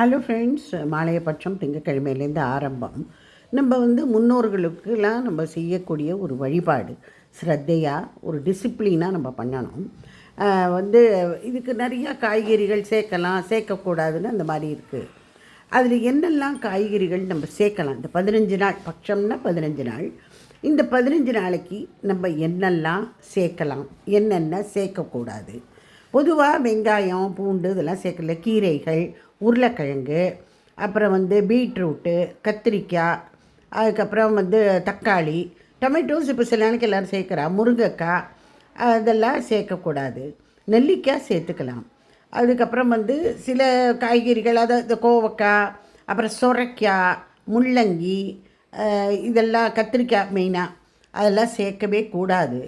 Hello friends மாலையபட்சம் திங்கக்கிழமையிலேருந்து ஆரம்பம். நம்ம வந்து முன்னோர்களுக்கெல்லாம் நம்ம செய்யக்கூடிய ஒரு வழிபாடு ஸ்ரத்தையாக ஒரு டிசிப்ளினாக நம்ம பண்ணணும். வந்து இதுக்கு நிறையா காய்கறிகள் சேர்க்கலாம் சேர்க்கக்கூடாதுன்னு அந்த மாதிரி இருக்குது அதில் என்னெல்லாம் காய்கறிகள் நம்ம சேர்க்கலாம்? இந்த பதினஞ்சு நாள் பட்சம்னா பதினஞ்சு நாள். இந்த பதினஞ்சு நாளைக்கு நம்ம என்னெல்லாம் சேர்க்கலாம்? என்னென்ன சேர்க்கக்கூடாது? பொதுவாக வெங்காயம் பூண்டு இதெல்லாம் சேர்க்கல. கீரைகள் உருளைக்கிழங்கு அப்புறம் வந்து பீட்ரூட்டு கத்திரிக்காய் அதுக்கப்புறம் வந்து தக்காளி டொமேட்டோஸ் இப்போ சில நாளைக்கு எல்லோரும் சேர்க்குறா. முருங்கைக்காய் அதெல்லாம் சேர்க்கக்கூடாது. நெல்லிக்காய் சேர்த்துக்கலாம். அதுக்கப்புறம் வந்து சில காய்கறிகள் அதாவது இந்த கோவக்காய் அப்புறம் சொரைக்காய் முள்ளங்கி இதெல்லாம் கத்திரிக்காய் மெயினாக அதெல்லாம் சேர்க்கவே கூடாது.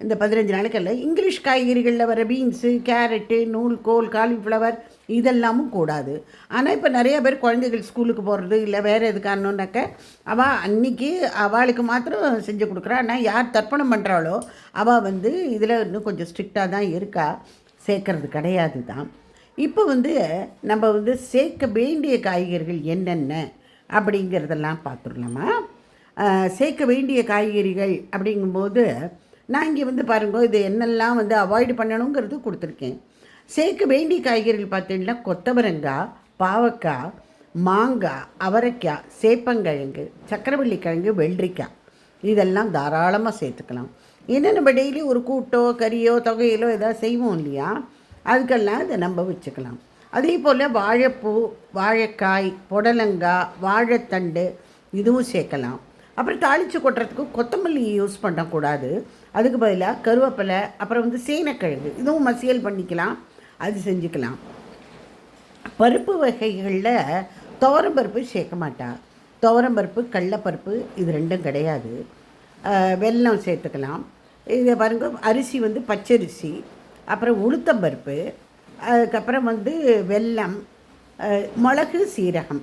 இந்த பதினஞ்சு நாளைக்கல்ல இங்கிலீஷ் காய்கறிகளில் வர பீன்ஸு கேரட்டு நூல் கோல் காலிஃப்ளவர் இதெல்லாமும் கூடாது. ஆனால் இப்போ நிறைய பேர் குழந்தைகள் ஸ்கூலுக்கு போகிறது இல்லை வேறு எதுக்கானோன்னாக்க அவள் அன்னைக்கு அவளுக்கு மாத்திரம் செஞ்சு கொடுக்குறா. ஆனால் யார் தர்ப்பணம் பண்ணுறாளோ அவள் வந்து இதில் இன்னும் கொஞ்சம் ஸ்ட்ரிக்டாக தான் இருக்கா. சேர்க்கறது கிடையாது தான். இப்போ வந்து நம்ம வந்து சேர்க்க வேண்டிய காய்கறிகள் என்னென்ன அப்படிங்கிறதெல்லாம் பார்த்துடலாமா? சேர்க்க வேண்டிய காய்கறிகள் அப்படிங்கும்போது நான் இங்கே வந்து பாருங்க இது என்னெல்லாம் வந்து அவாய்டு பண்ணணுங்கிறது கொடுத்துருக்கேன். சேர்க்க வேண்டிய காய்கறிகள் பார்த்தீங்கன்னா கொத்தவரங்காய் பாவக்காய் மாங்காய் அவரைக்காய் சேப்பங்கிழங்கு சக்கரவள்ளி கிழங்கு வெள்ளரிக்காய். இதெல்லாம் தாராளமாக சேர்த்துக்கலாம். ஏன்னா நம்ம டெய்லி ஒரு கூட்டோ கறியோ தொகையிலோ எதாவது செய்வோம் இல்லையா? அதுக்கெல்லாம் இதை நம்ம வச்சுக்கலாம். அதே போல் வாழைப்பூ வாழைக்காய் புடலங்காய் வாழைத்தண்டு இதுவும் சேர்க்கலாம். அப்புறம் தாளித்து கொட்டுறதுக்கு கொத்தமல்லி யூஸ் பண்ணக்கூடாது. அதுக்கு பதிலாக கருவேப்பிலை அப்புறம் வந்து சேனக்கிழங்கு. இதுவும் மசியல் பண்ணிக்கலாம். அது செஞ்சுக்கலாம். பருப்பு வகைகளில் துவரம்பருப்பு சேர்க்க மாட்டா. துவரம்பருப்பு கடலப்பருப்பு இது ரெண்டும் கிடையாது. வெல்லம் சேர்த்துக்கலாம். இதை பாருங்க அரிசி வந்து பச்சரிசி அப்புறம் உளுத்தம்பருப்பு அதுக்கப்புறம் வந்து வெல்லம் மிளகு சீரகம்.